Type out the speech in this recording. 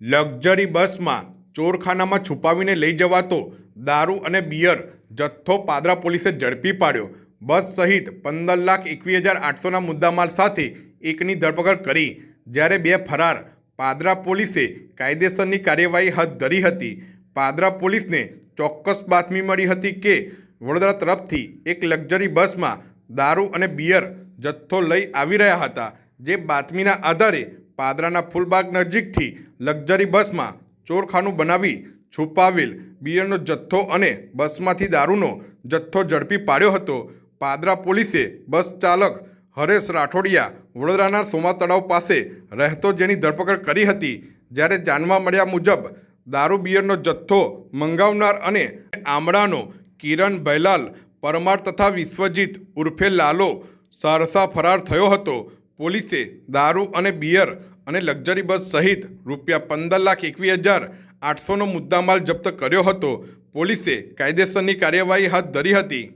Luxury બસમાં ચોરખાનામાં છુપાવીને લઈ જવાતો દારૂ અને બિયર જથ્થો પાદરા પોલીસે ઝડપી પાડ્યો. બસ સહિત પંદર લાખ એકવીસ હજાર આઠસોના મુદ્દામાલ સાથે એકની ધરપકડ કરી. જ્યારે બે ફરાર પાદરા પોલીસે કાયદેસરની કાર્યવાહી હાથ ધરી હતી. પાદરા પોલીસને ચોક્કસ બાતમી મળી હતી કે વડોદરા તરફથી એક લક્ઝરી બસમાં દારૂ અને બિયર જથ્થો લઈ આવી રહ્યા હતા. જે બાતમીના આધારે પાદરાના ફૂલબાગ નજીકથી લક્ઝરી બસમાં ચોરખાનું બનાવી છુપાવેલ બિયરનો જથ્થો અને બસમાંથી દારૂનો જથ્થો ઝડપી પાડ્યો હતો. પાદરા પોલીસે બસ ચાલક હરેશ રાઠોડિયા વડોદરાના સોમા તળાવ પાસે રહેતો જેની ધરપકડ કરી હતી. જ્યારે જાણવા મળ્યા મુજબ, દારૂ બિયરનો જથ્થો મંગાવનાર અને આમળાનો કિરણ ભૈલાલ પરમાર તથા વિશ્વજીત ઉર્ફે લાલો સારસા ફરાર થયો હતો. પોલીસે દારૂ અને બિયર અને લક્ઝરી બસ સહિત રૂપિયા પંદર લાખ એકવીસ હજાર આઠસોનો મુદ્દામાલ જપ્ત કર્યો હતો. પોલીસે કાયદેસરની કાર્યવાહી હાથ ધરી હતી.